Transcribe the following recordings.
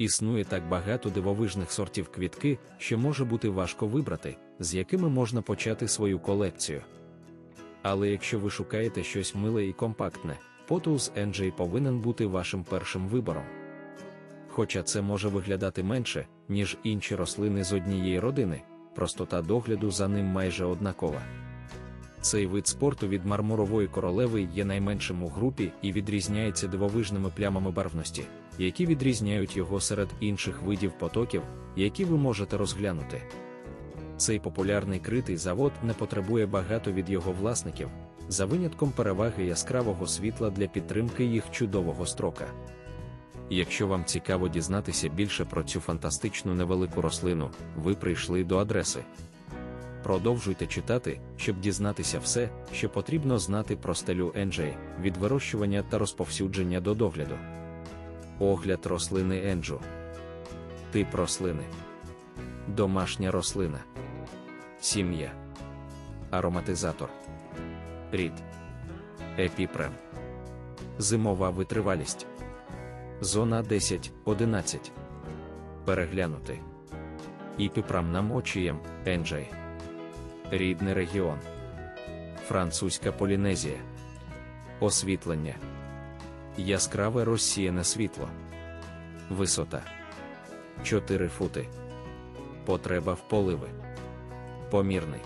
Існує так багато дивовижних сортів квітки, що може бути важко вибрати, з якими можна почати свою колекцію. Але якщо ви шукаєте щось миле і компактне, Potus NJ повинен бути вашим першим вибором. Хоча це може виглядати менше, ніж інші рослини з однієї родини, простота догляду за ним майже однакова. Цей вид спорту від мармурової королеви є найменшим у групі і відрізняється дивовижними плямами барвності, які відрізняють його серед інших видів потоків, які ви можете розглянути. Цей популярний критий завод не потребує багато від його власників, за винятком переваги яскравого світла для підтримки їх чудового строка. Якщо вам цікаво дізнатися більше про цю фантастичну невелику рослину, ви прийшли до адреси. Продовжуйте читати, щоб дізнатися все, що потрібно знати про стелю NJ, від вирощування та розповсюдження до догляду. Огляд рослини енджу. Тип рослини. Домашня рослина. Сім'я. Ароматизатор. Рід. Епіпрем. Зимова витривалість. Зона 10-11. Переглянути. Іпіпрам намочієм, Енджей. Рідний регіон. Французька Полінезія. Освітлення. Яскраве розсіяне світло. Висота 4 фути. Потреба в поливи. Помірний.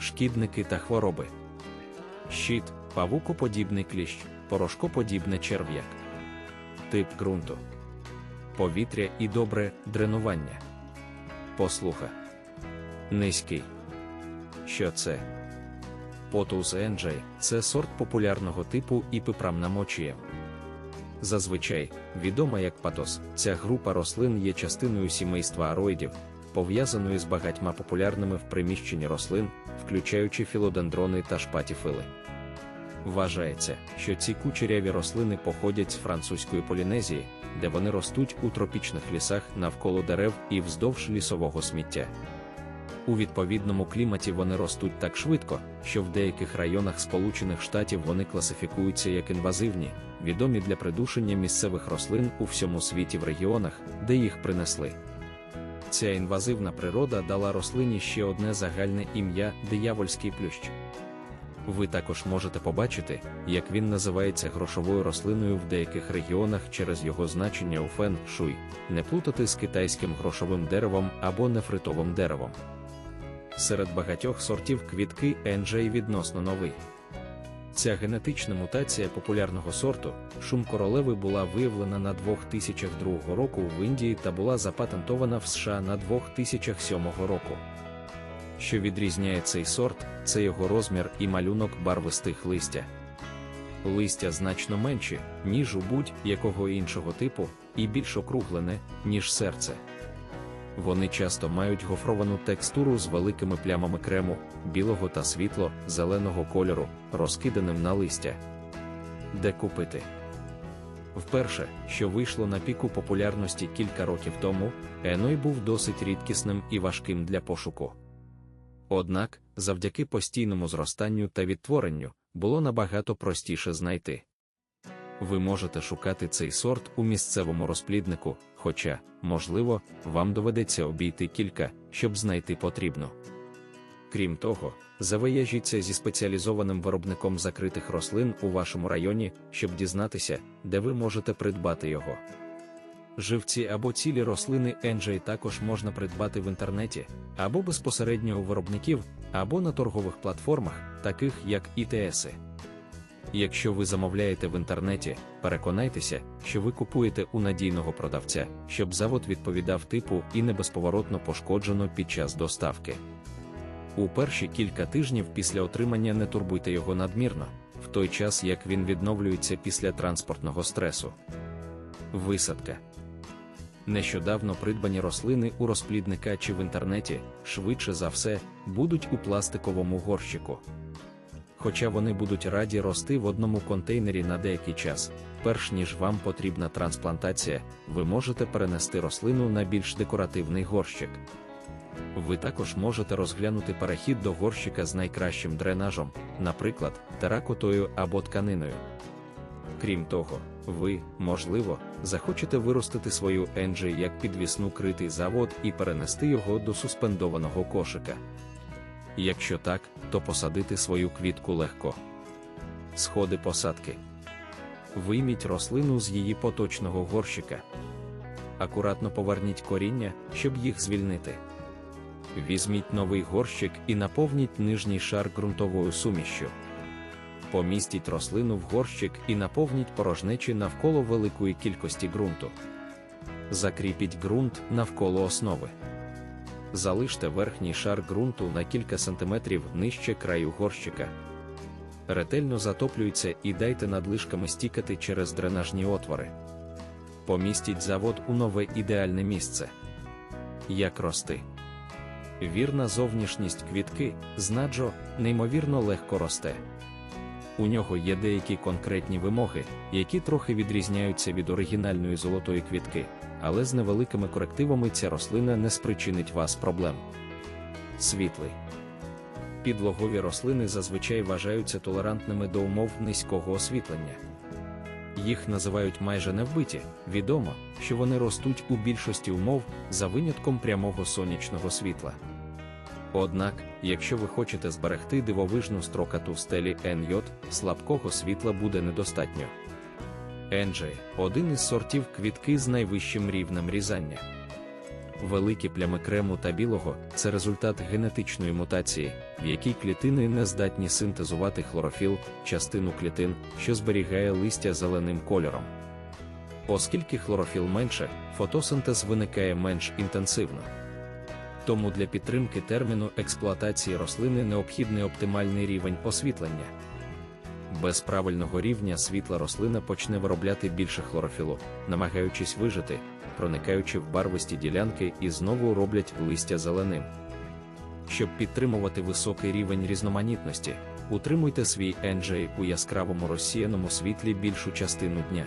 Шкідники та хвороби. Щит, павукоподібний кліщ, порошкоподібне черв'як. Тип ґрунту. Повітря і добре дренування. Послуха. Низький. Що це? Потус Енджей це сорт популярного типу і іпипрамнамочія. Зазвичай, відома як патос, ця група рослин є частиною сімейства ароїдів, пов'язаною з багатьма популярними в приміщенні рослин, включаючи філодендрони та шпатіфили. Вважається, що ці кучеряві рослини походять з французької Полінезії, де вони ростуть у тропічних лісах навколо дерев і вздовж лісового сміття. У відповідному кліматі вони ростуть так швидко, що в деяких районах Сполучених Штатів вони класифікуються як інвазивні, відомі для придушення місцевих рослин у всьому світі в регіонах, де їх принесли. Ця інвазивна природа дала рослині ще одне загальне ім'я диявольський плющ. Ви також можете побачити, як він називається грошовою рослиною в деяких регіонах через його значення у фен шуй, не плутати з китайським грошовим деревом або нефритовим деревом. Серед багатьох сортів квітки NJ відносно новий. Ця генетична мутація популярного сорту, шум королеви була виявлена на 2002 року в Індії та була запатентована в США на 2007 року. Що відрізняє цей сорт, це його розмір і малюнок барвистих листя. Листя значно менші, ніж у будь-якого іншого типу, і більш округлене, ніж серце. Вони часто мають гофровану текстуру з великими плямами крему, білого та світло, зеленого кольору, розкиданим на листя. Де купити? Вперше, що вийшло на піку популярності кілька років тому, Еной був досить рідкісним і важким для пошуку. Однак, завдяки постійному зростанню та відтворенню, було набагато простіше знайти. Ви можете шукати цей сорт у місцевому розпліднику, хоча, можливо, вам доведеться обійти кілька, щоб знайти потрібну. Крім того, завияжіться зі спеціалізованим виробником закритих рослин у вашому районі, щоб дізнатися, де ви можете придбати його. Живці або цілі рослини NJ також можна придбати в інтернеті, або безпосередньо у виробників, або на торгових платформах, таких як ІТСи. Якщо ви замовляєте в інтернеті, переконайтеся, що ви купуєте у надійного продавця, щоб завод відповідав типу і не безповоротно пошкоджено під час доставки. У перші кілька тижнів після отримання не турбуйте його надмірно, в той час як він відновлюється після транспортного стресу. Висадка Нещодавно придбані рослини у розплідника чи в інтернеті, швидше за все, будуть у пластиковому горщику. Хоча вони будуть раді рости в одному контейнері на деякий час, перш ніж вам потрібна трансплантація, ви можете перенести рослину на більш декоративний горщик. Ви також можете розглянути перехід до горщика з найкращим дренажем, наприклад, теракотою або тканиною. Крім того, Ви, можливо, захочете виростити свою енджі як підвісну критий завод і перенести його до суспендованого кошика. Якщо так, то посадити свою квітку легко. Сходи посадки. Вийміть рослину з її поточного горщика. Акуратно поверніть коріння, щоб їх звільнити. Візьміть новий горщик і наповніть нижній шар ґрунтовою сумішшю. Помістіть рослину в горщик і наповніть порожнечі навколо великої кількості ґрунту. Закріпіть ґрунт навколо основи. Залиште верхній шар ґрунту на кілька сантиметрів нижче краю горщика. Ретельно затоплюйте і дайте надлишками стікати через дренажні отвори. Помістіть завод у нове ідеальне місце. Як рости. Вірна зовнішність квітки, знаджо, неймовірно легко росте. У нього є деякі конкретні вимоги, які трохи відрізняються від оригінальної золотої квітки, але з невеликими корективами ця рослина не спричинить вас проблем. Світлий. Підлогові рослини зазвичай вважаються толерантними до умов низького освітлення. Їх називають майже невбиті, відомо, що вони ростуть у більшості умов за винятком прямого сонячного світла. Однак, якщо ви хочете зберегти дивовижну строкату в стелі NJ, слабкого світла буде недостатньо. NJ – один із сортів квітки з найвищим рівнем різання. Великі плями крему та білого це результат генетичної мутації, в якій клітини не здатні синтезувати хлорофіл, частину клітин, що зберігає листя зеленим кольором. Оскільки хлорофіл менше, фотосинтез виникає менш інтенсивно. Тому для підтримки терміну експлуатації рослини необхідний оптимальний рівень освітлення. Без правильного рівня світла рослина почне виробляти більше хлорофілу, намагаючись вижити, проникаючи в барвисті ділянки і знову роблять листя зеленим. Щоб підтримувати високий рівень різноманітності, утримуйте свій NJ у яскравому розсіяному світлі більшу частину дня.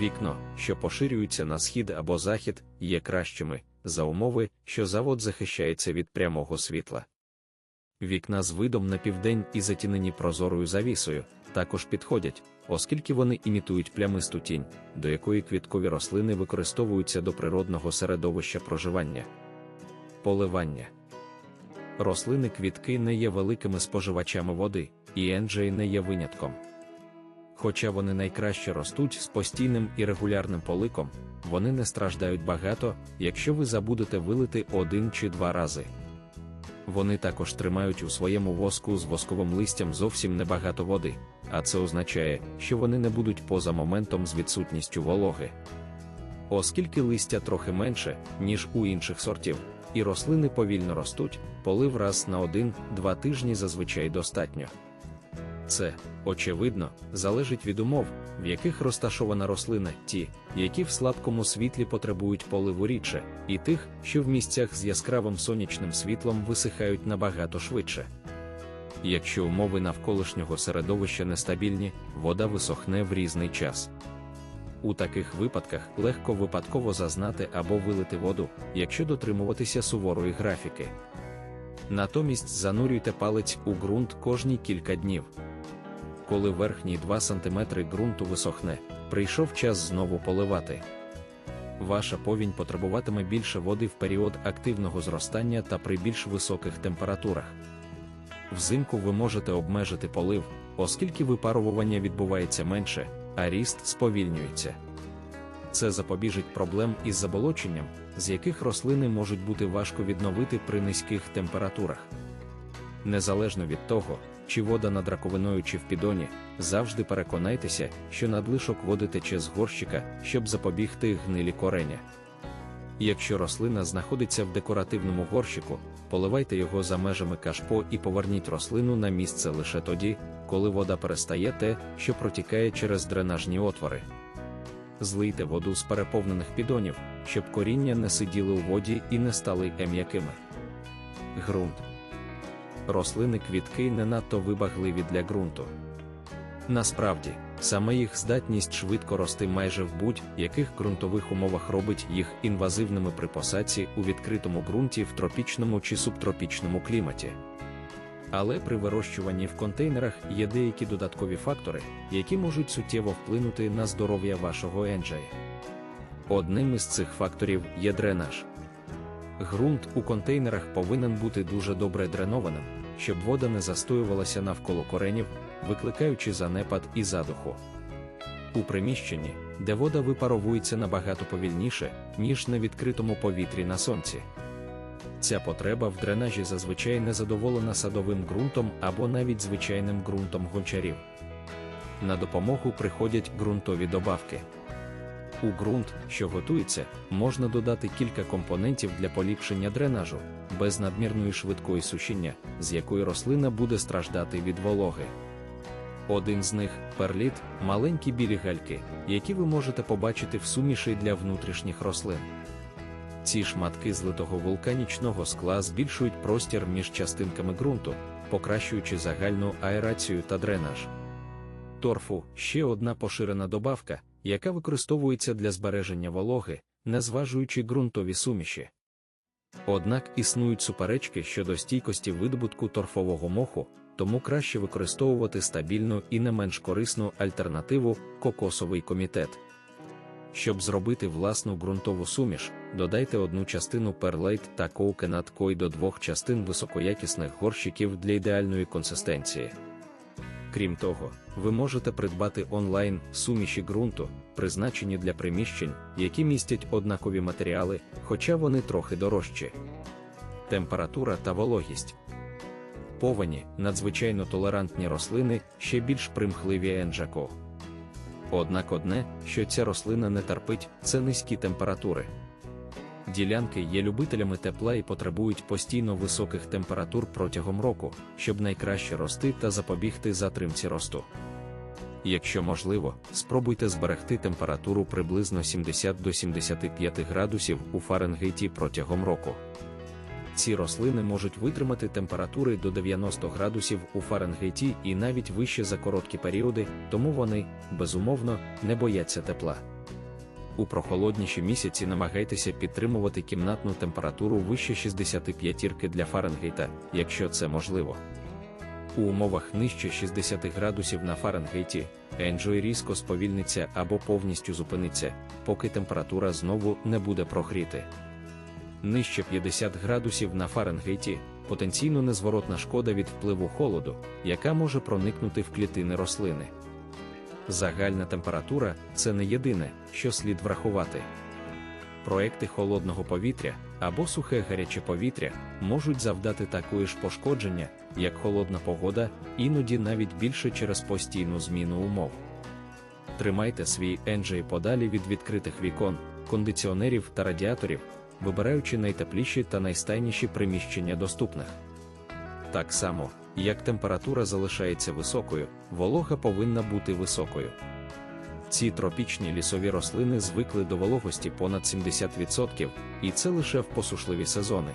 Вікно, що поширюються на схід або захід, є кращими за умови, що завод захищається від прямого світла. Вікна з видом на південь і затінені прозорою завісою також підходять, оскільки вони імітують плямисту тінь, до якої квіткові рослини використовуються до природного середовища проживання. Поливання рослини квітки не є великими споживачами води, і енджей не є винятком. Хоча вони найкраще ростуть з постійним і регулярним поликом, вони не страждають багато, якщо ви забудете вилити один чи два рази. Вони також тримають у своєму воску з восковим листям зовсім небагато води, а це означає, що вони не будуть поза моментом з відсутністю вологи. Оскільки листя трохи менше, ніж у інших сортів, і рослини повільно ростуть, полив раз на один-два тижні зазвичай достатньо. Це, очевидно, залежить від умов, в яких розташована рослина, ті, які в слабкому світлі потребують поливу рідше, і тих, що в місцях з яскравим сонячним світлом висихають набагато швидше. Якщо умови навколишнього середовища нестабільні, вода висохне в різний час. У таких випадках легко випадково зазнати або вилити воду, якщо дотримуватися суворої графіки. Натомість занурюйте палець у ґрунт кожні кілька днів коли верхні 2 см ґрунту висохне, прийшов час знову поливати. Ваша повінь потребуватиме більше води в період активного зростання та при більш високих температурах. Взимку ви можете обмежити полив, оскільки випарувування відбувається менше, а ріст сповільнюється. Це запобіжить проблем із заболоченням, з яких рослини можуть бути важко відновити при низьких температурах. Незалежно від того, чи вода над раковиною чи в підоні, завжди переконайтеся, що надлишок води тече з горщика, щоб запобігти гнилі кореня. Якщо рослина знаходиться в декоративному горщику, поливайте його за межами кашпо і поверніть рослину на місце лише тоді, коли вода перестає те, що протікає через дренажні отвори. Злийте воду з переповнених підонів, щоб коріння не сиділи у воді і не стали ем'якими. Грунт рослини квітки не надто вибагливі для ґрунту. Насправді, саме їх здатність швидко рости майже в будь-яких ґрунтових умовах робить їх інвазивними при посадці у відкритому ґрунті в тропічному чи субтропічному кліматі. Але при вирощуванні в контейнерах є деякі додаткові фактори, які можуть суттєво вплинути на здоров'я вашого енджея. Одним із цих факторів є дренаж. Ґрунт у контейнерах повинен бути дуже добре дренованим, щоб вода не застоювалася навколо коренів, викликаючи занепад і задуху. У приміщенні, де вода випаровується набагато повільніше, ніж на відкритому повітрі на сонці. Ця потреба в дренажі зазвичай не задоволена садовим ґрунтом або навіть звичайним ґрунтом гончарів. На допомогу приходять ґрунтові добавки. У ґрунт, що готується, можна додати кілька компонентів для поліпшення дренажу, без надмірної швидкої сушіння, з якої рослина буде страждати від вологи. Один з них перліт, маленькі білі гальки, які ви можете побачити в суміші для внутрішніх рослин. Ці шматки злитого вулканічного скла збільшують простір між частинками ґрунту, покращуючи загальну аерацію та дренаж. Торфу ще одна поширена добавка, яка використовується для збереження вологи, не зважуючи ґрунтові суміші. Однак існують суперечки щодо стійкості видобутку торфового моху, тому краще використовувати стабільну і не менш корисну альтернативу кокосовий комітет. Щоб зробити власну ґрунтову суміш, додайте одну частину перлейт та коукенат кой до двох частин високоякісних горщиків для ідеальної консистенції. Крім того, ви можете придбати онлайн суміші ґрунту, призначені для приміщень, які містять однакові матеріали, хоча вони трохи дорожчі. Температура та вологість. Повені, надзвичайно толерантні рослини ще більш примхливі енджако. Однак одне, що ця рослина не терпить, це низькі температури. Ділянки є любителями тепла і потребують постійно високих температур протягом року, щоб найкраще рости та запобігти затримці росту. Якщо можливо, спробуйте зберегти температуру приблизно 70 до 75 градусів у Фаренгейті протягом року. Ці рослини можуть витримати температури до 90 градусів у Фаренгейті і навіть вище за короткі періоди, тому вони, безумовно, не бояться тепла. У прохолодніші місяці намагайтеся підтримувати кімнатну температуру вище 65 для Фаренгейта, якщо це можливо. У умовах нижче 60 градусів на Фаренгейті, Enjoy різко сповільниться або повністю зупиниться, поки температура знову не буде прогріти. Нижче 50 градусів на Фаренгейті потенційно незворотна шкода від впливу холоду, яка може проникнути в клітини рослини. Загальна температура це не єдине, що слід врахувати. Проекти холодного повітря або сухе гаряче повітря можуть завдати такої ж пошкодження, як холодна погода, іноді навіть більше через постійну зміну умов. Тримайте свій енджей подалі від відкритих вікон, кондиціонерів та радіаторів, вибираючи найтепліші та найстайніші приміщення доступних. Так само, як температура залишається високою, волога повинна бути високою. Ці тропічні лісові рослини звикли до вологості понад 70%, і це лише в посушливі сезони.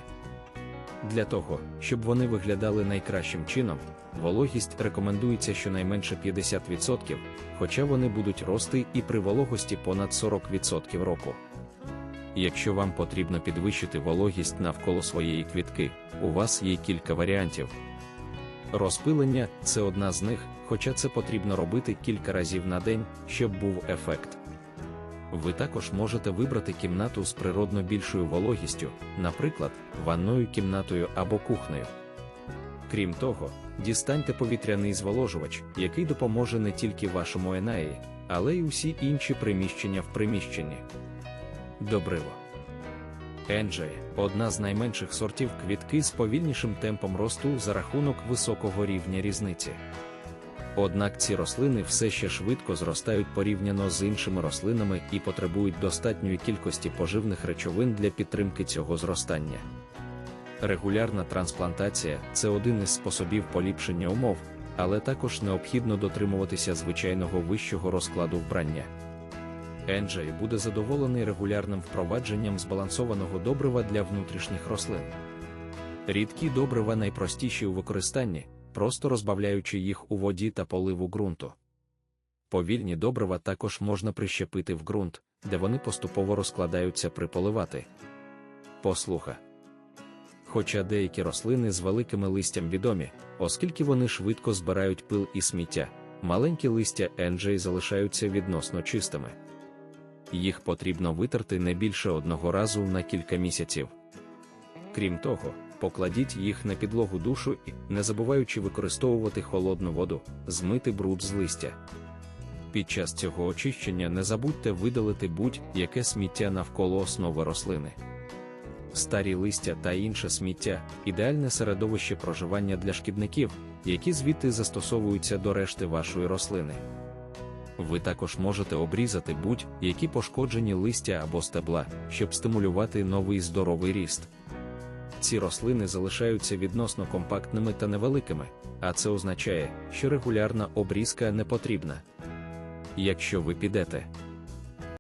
Для того, щоб вони виглядали найкращим чином, вологість рекомендується щонайменше 50%, хоча вони будуть рости і при вологості понад 40% року. Якщо вам потрібно підвищити вологість навколо своєї квітки, у вас є кілька варіантів. Розпилення це одна з них, хоча це потрібно робити кілька разів на день, щоб був ефект. Ви також можете вибрати кімнату з природно більшою вологістю, наприклад, ванною кімнатою або кухнею. Крім того, дістаньте повітряний зволожувач, який допоможе не тільки вашому енаї, але й усі інші приміщення в приміщенні. Добриво. Енджеє одна з найменших сортів квітки з повільнішим темпом росту за рахунок високого рівня різниці. Однак ці рослини все ще швидко зростають порівняно з іншими рослинами і потребують достатньої кількості поживних речовин для підтримки цього зростання. Регулярна трансплантація це один із способів поліпшення умов, але також необхідно дотримуватися звичайного вищого розкладу вбрання. Енджей буде задоволений регулярним впровадженням збалансованого добрива для внутрішніх рослин. Рідкі добрива найпростіші у використанні, просто розбавляючи їх у воді та поливу ґрунту. Повільні добрива також можна прищепити в ґрунт, де вони поступово розкладаються при поливати. Послуха. Хоча деякі рослини з великими листям відомі, оскільки вони швидко збирають пил і сміття, маленькі листя енджей залишаються відносно чистими. Їх потрібно витерти не більше одного разу на кілька місяців. Крім того, покладіть їх на підлогу душу і, не забуваючи використовувати холодну воду, змити бруд з листя. Під час цього очищення не забудьте видалити будь-яке сміття навколо основи рослини. Старі листя та інше сміття ідеальне середовище проживання для шкідників, які звідти застосовуються до решти вашої рослини. Ви також можете обрізати будь-які пошкоджені листя або стебла, щоб стимулювати новий здоровий ріст. Ці рослини залишаються відносно компактними та невеликими, а це означає, що регулярна обрізка не потрібна. Якщо ви підете